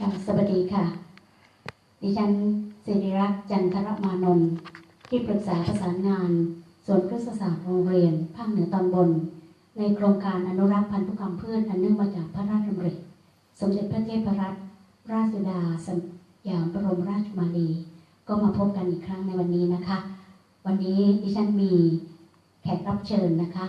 ค่ะ สวัสดีค่ะ ดิฉันสิริรักษ์จันทรมานนท์ที่ปรึกษาประสานงานส่วนพฤกษศาสตร์โรงเรียน ภาคเหนือตอนบน ในโครงการอนุรักษ์พันธุกรรมพืชอันเนื่องมาจากพระราชดำริสมเด็จพระเทพรัตนราชสุดาสยามบรมราชกุมารี ก็มาพบกันอีกครั้งในวันนี้นะคะ วันนี้ดิฉันมีแขกรับเชิญนะคะ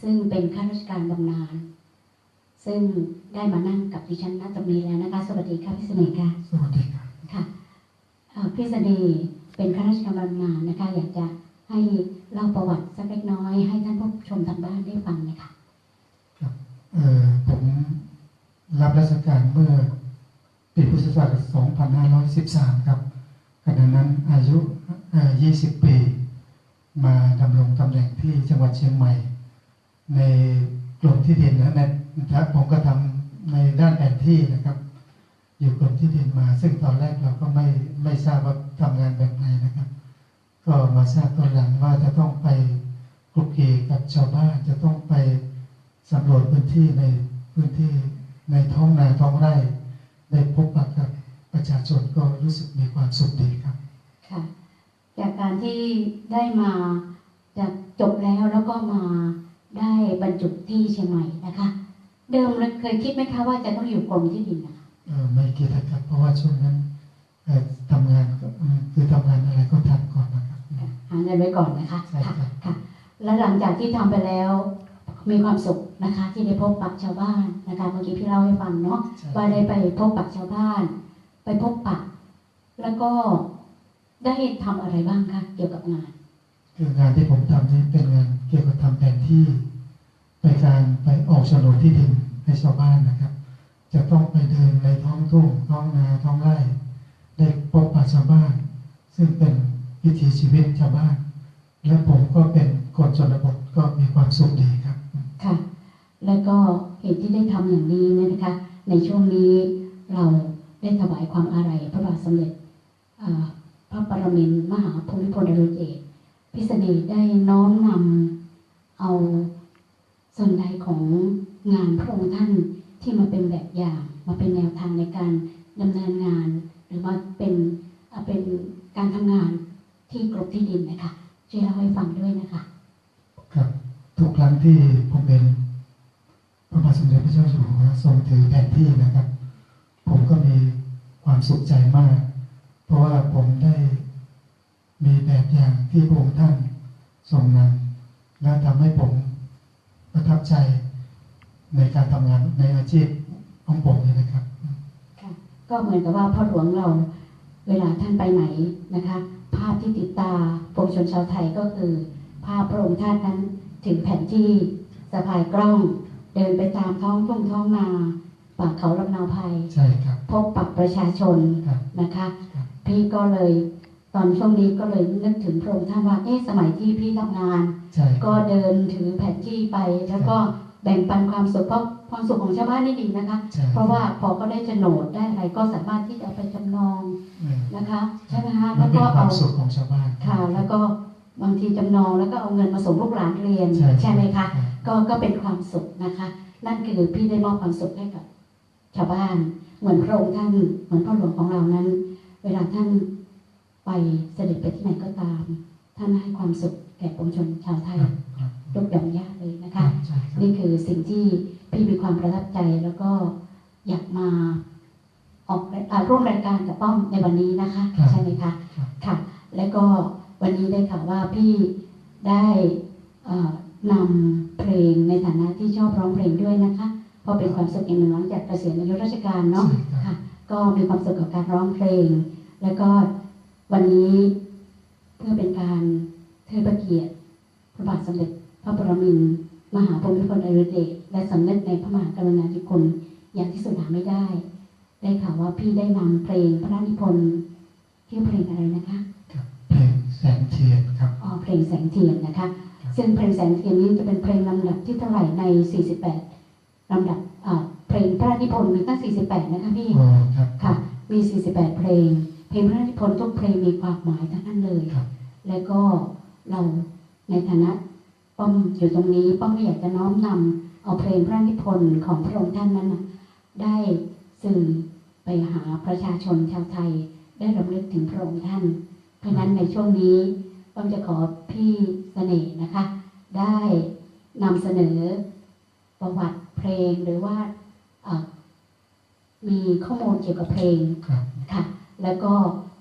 ซึ่งเป็นข้าราชการบำนาญ ซึ่งได้มานั่งกับดิฉันณตรงนี้แล้วนะคะ สวัสดีค่ะพี่เสน่ห์ค่ะสวัสดีครับค่ะเอ่อพี่เสน่ห์เป็นข้าราชการบำนาญนะคะ อยากจะให้เล่าประวัติสักเล็กน้อย ให้ท่านผู้ชมทางบ้านได้ฟังเลยค่ะเอ่อผมรับราชการเมื่อปีพุทธศักราช2513 ครับขณะนั้นอายุเอ่อ20 ปี มาดำรงตำแหน่งที่จังหวัดเชียงใหม่ ในกรมที่ดินนะใน ผมก็ทำในด้านแผนที่นะครับ อยู่กรมที่ดินมา ซึ่งตอนแรกเราก็ไม่ไม่ทราบว่าทำงานแบบไหนนะครับ ก็มาทราบตอนหลังว่าจะต้องไปคลุกคลีกับชาวบ้านจะต้องไปสำรวจพื้นที่ในพื้นที่ในท้องนาท้องไร่ได้พบปะกับประชาชนก็รู้สึกมีความสุขดีครับ ค่ะ จากการที่ได้มาจากจบแล้วแล้วก็มาได้บรรจุที่เชียงใหม่นะคะ เดิมเราเคยคิดไหมคะว่าจะต้องอยู่กรมที่ดินนะคะเออไม่คิดนะครับ เพราะว่าช่วงนั้นเอ่อทำงานก็อืมคือทำงานอะไรก็ทำก่อนนะครับหาเงินไว้ก่อนนะคะใช่ค่ะครับค่ะ และหลังจากที่ทำไปแล้วมีความสุขนะคะ ที่ได้พบปะชาวบ้านนะคะเมื่อกี้พี่เล่าให้ฟังเนาะใช่ว่าได้ไปพบปะชาวบ้าน ไปพบปะแล้วก็ได้ทำอะไรบ้างคะเกี่ยวกับงานคืองานที่ผมทำนี่เป็นงานเกี่ยวกับทำแผนที่ ไปการไปออกโฉนดที่ดินให้ชาวบ้านนะครับ จะต้องไปเดินในท้องทุ่งท้องนาท้องไร่ได้พบปะชาวบ้าน ซึ่งเป็นวิถีชีวิตชาวบ้าน และผมก็เป็นคนชนบทก็มีความสุขดีครับค่ะแล้วก็เหตุที่ได้ทำอย่างนี้เนี่ยนะคะ ในช่วงนี้เราได้ถวายความอาลัยพระบาทสมเด็จพระปรมินทรมหาภูมิพลอดุลยเดชพิเศษได้น้อมนำเอา ส่วนใดของงานพระองค์ท่านที่มาเป็นแบบอย่างมาเป็นแนวทางในการดำเนินงาน หรือว่าเป็นอ่าเป็นการทำงานที่กรมที่ดินนะคะช่วยเล่าให้ฟังด้วยนะคะครับทุกครั้งที่ผมเป็นพระบาทสมเด็จพระเจ้าอยู่หัวทรงถือแผนที่นะครับ ผมก็มีความสุขใจมาก เพราะว่าผมได้มีแบบอย่างที่พระองค์ท่านทรงนำและทำให้ผม ประทับใจในการทำงานในอาชีพของผมนี่นะครับค่ะก็เหมือนกับว่าพ่อหลวงเราเวลาท่านไปไหนนะคะ ภาพที่ติดตาปวงชนชาวไทยก็คือ ภาพพระองค์ท่านนั้นถึงแผนที่สะพายกล้อง เดินไปตามท้องทุ่งท้องนาป่าเขาลำนาวไพรใช่ครับพบปักประชาชนครับนะคะครับพี่ก็เลย ตอนช่วงนี้ก็เลยนึกถึงพระองค์ท่านว่าเอ๊ะสมัยที่พี่ทำงานใช่คก็รับเดินถือแผนที่ไปแล้วก็แบ่งปันความสุขเพราะความสุขของชาวบ้านนี่ดีนะคะใช่เพราะว่าพอก็ได้โฉนดได้อะไรก็สามารถที่จะเอาไปจำนองเออนะคะใช่ไหมคะมัแล้นวเป็นก็ควาเอามสุขของชาวบ้านค่ะ แล้วก็บางทีจำนองแล้วก็เอาเงินมาส่งลูกหลานเรียนใช่ไหมคะรับก็ก็เป็นความสุขนะคะ นั่นคือพี่ได้มอบความสุขให้กับ ชาวบ้านเหมือนพระองค์ท่านเหมือนพ่อหลวงของเรานั้น เวลาท่าน ไปเสด็จไปที่ไหนก็ตาม ท่านให้ความสุขแก่ปวงชนชาวไทยครับครับยกย่องยากเลยนะครัคะบใช่ครับนี่คือสิ่งที่พี่มีความประทับใจแล้วก็อยากมาออกอ่าร่วมรายการกับป้อมในวันนี้นะคะครับใช่ไหมคะครับค่ะ แล้วก็วันนี้ได้ข่าวว่าพี่ได้เอ่อนำเพลงในฐานะที่ชอบร้องเพลงด้วยนะคะเพราะเป็นความสุขอย่างหนึ่งหลังจากเกษียณอายุราชการเนาะใช่ครับค่ะ ก็มีความสุขกับการร้องเพลง แล้วก็ วันนี้เพื่อเป็นการเทิดพระเกียรติพระบาทสมเด็จ พระปรมินทรมหาภูมิพลอดุลยเดชและสำนึกในพระมหากรุณาธิคุณอย่างที่สุดหาไม่ได้ ได้ข่าวว่าพี่ได้นำเพลงพระราชนิพนธ์ชื่อเพลงอะไรนะคะครับเพลงแสงเทียนครับอ๋อเพลงแสงเทียนนะคะซึ่งเพลงแสงเทียนนี้จะเป็นเพลงลำดับที่เท่าไหร่ใน 48ลำดับอ่าเพลงพระราชนิพนธ์มีตั้ง 48 นะคะพี่โอ้ครับค่ะมี 48 เพลง เพลงพระราชนิพนธ์ทุกเพลงมีความหมายทั้งนั้นเลยครับแล้วก็เราในฐานะป้อมอยู่ตรงนี้ป้อมก็อยากจะน้อมนำเอาเพลงพระราชนิพนธ์ของพระองค์ท่านนั้นน่ะได้สื่อหาประชาชนชาวไทย ได้รำลึกถึงพระองค์ท่าน เพราะฉะนั้นในช่วงนี้ต้องจะขอพี่เสน่ห์นะคะ ได้นำเสนอประวัติเพลงหรือว่าเอ่อมีข้อมูลเกี่ยวกับเพลงครับค่ะ แล้วก็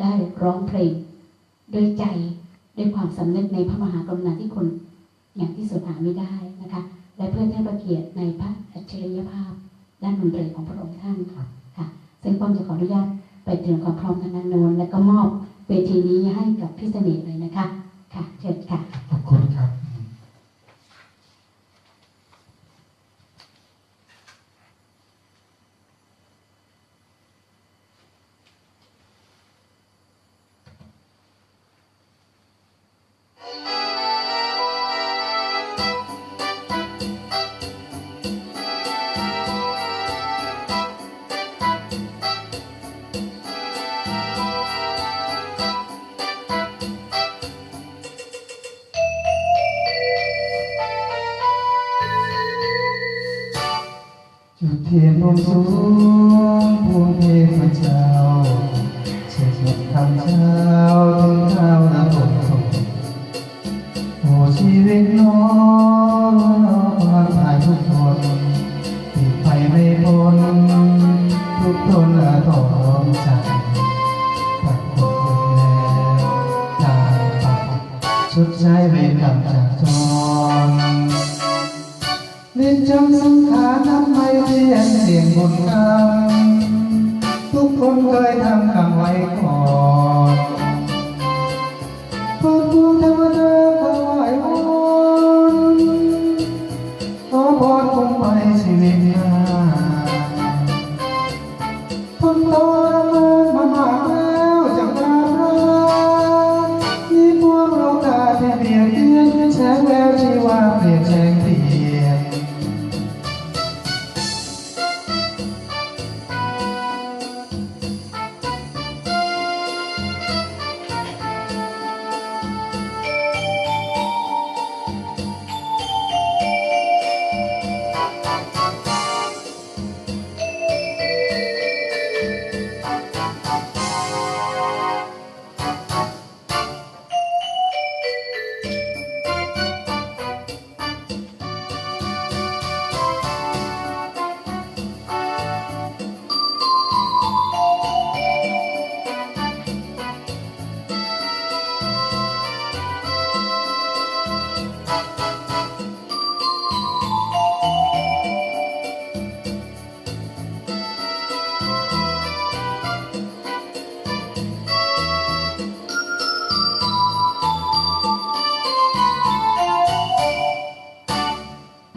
ได้ร้องเพลงด้วยใจด้วยความสำนึกในพระมหากรุณาธิคุณอย่างที่สุดหาไม่ได้นะคะ และเพื่อเทิดพระเกียรติในพระอัจฉริยภาพ ด้านดนตรีของพระองค์ท่านครับค่ะ ซึ่งป้อมจะขออนุญาตไปเตรียมความพร้อมทางด้านโน้นและก็มอบเวทีนี้ให้กับพี่เสน่ห์เลยนะคะ ค่ะเชิญค่ะขอบคุณครับ ทียนบวงสูงพวงเทพเจ้าเสร็จหมดคำเช้าถึงเท้านาบนทงโอ้ชีวิตน้องความหายทุกคนที่ไปไม่พ้นทุกตนละตอมใจตัดคนเดินแล้วจากไปชุดใช้เวรกรรมจากจรเรียนจำสังขารทำไมเรียนเสียงบนกรรมทุกคนเคยทำกรรมไว้ก่อนพวกผู้เทวดาถวายวอนขอพรคงไปชีวิตหน้าทนทรมานมามากแล้วจาก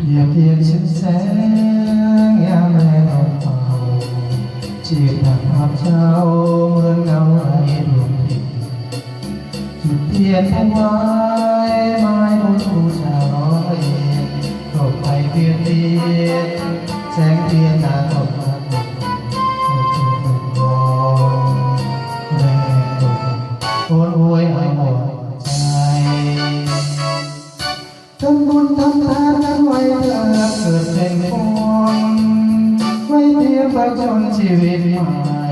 เปรียบเทียบเช่นแสงยามแรงออกเป่าจีบผ่านภาพเช้าเหมือนเงาไร้ด จนชี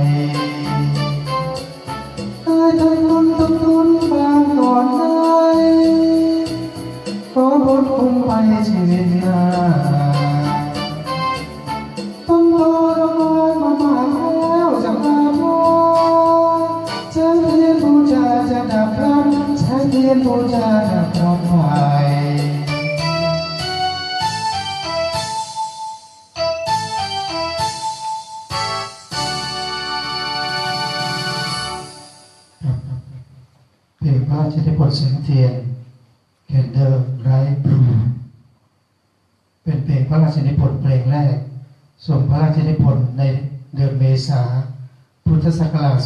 ชนิพนธ์เสียงเทียนเคนเดอร์ไรบลูเป็นเพลงพระราชนิพนธ์เพลงแรก ส่งพระราชนิพนธ์ในเดือนเมษา พุทธศักราช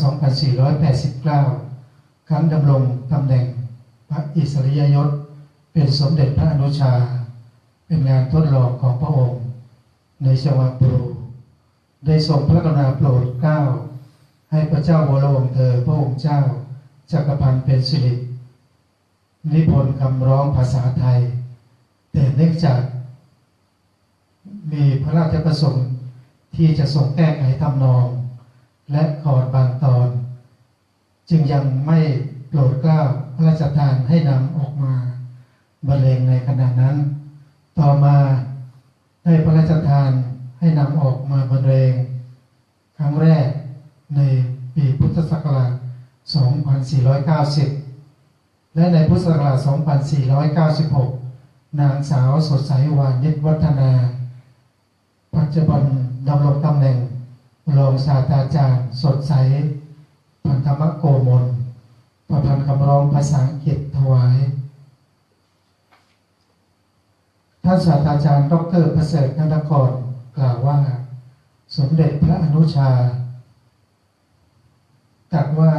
2489 ครั้งดำรงตำแหน่งพระอิสริยยศ เป็นสมเด็จพระอนุชา เป็นงานทดลองของพระองค์ ในจังหวัดโปรได้ทรงพระกรุณาโปรดเกล้าให้พระเจ้าวรวงเธอพระองค์เจ้าจักรพันธ์เป็นสิริ นิพนธ์คำร้องภาษาไทย แต่เนื่องจาก มีพระราชประสงค์ที่จะส่งแก้ไขทำนอง และคอดบางตอน จึงยังไม่โปรดเกล้าพระราชทานให้นำออกมาบรรเลงในขณะนั้น ต่อมาได้พระราชทานให้นำออกมาบรรเลง ครั้งแรกในปีพุทธศักราช 2490 และในพุทธศักราช 2496 นางสาวสดใสวานิชวัฒนา ปัจจุบันดำรงตำแหน่งรองศาสตราจารย์ สดใส พันธมโกมล ประพันธ์คำร้องภาษาอังกฤษถวาย ท่านศาสตราจารย์ ดรประเสริฐนันทกรกล่าวว่า สมเด็จพระอนุชาตรัสว่า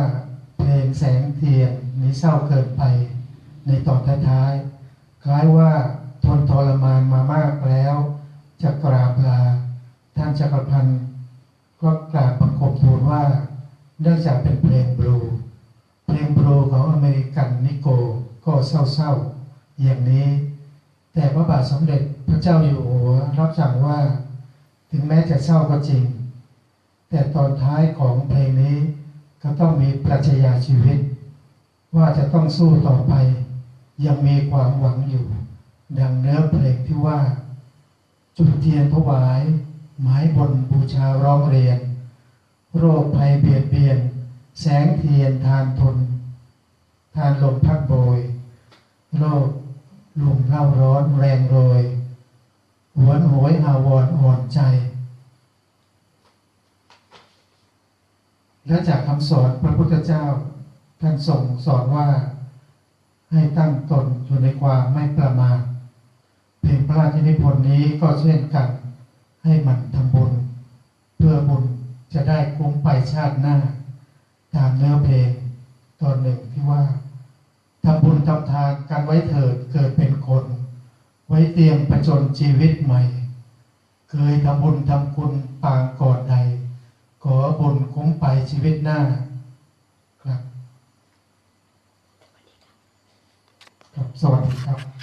เพลงแสงเทียน นี้เศร้าเกินไปในตอนท้ายๆคล้ายว่าทนทรมานมามากแล้วจะกราบลา ท่านจักรพันธ์ก็กราบบังคมทูลว่า เนื่องจากเป็นเพลงบลู เพลงบลูของอเมริกันนิโกก็เศร้าๆอย่างนี้ แต่พระบาทสมเด็จพระเจ้าอยู่หัวรับสั่งว่า ถึงแม้จะเศร้าก็จริง แต่ตอนท้ายของเพลงนี้ก็ต้องมีปรัชญาชีวิต ว่าจะต้องสู้ต่อไป ยังมีความหวังอยู่ ดังเนื้อเพลงที่ว่า จุดเทียนถวาย หมายบนบูชาร้องเรียน โรคภัยเบียดเบียน แสงเทียนทานทน ทานลมพักโบย โรคลุมเล่าร้อนแรงโรยหวนโหยอาวรณ์อ่อนใจ และจากคำสอนพระพุทธเจ้า ท่านทรงสอนว่าให้ตั้งตนอยู่ในความไม่ประมาทเพลงพระราชนิพนธ์นี้ก็เช่นกัน ให้หมันทำบุญ เพื่อบุญจะได้คุ้มไปชาติหน้า ตามเนื้อเพลงตอนหนึ่งที่ว่าทำบุญทำทานกันไว้เถิดเกิดเป็นคน ไว้เตรียมประจนชีวิตใหม่ เคยทำบุญทำคุณปางก่อนใดขอบุญคุ้มไปชีวิตหน้า ค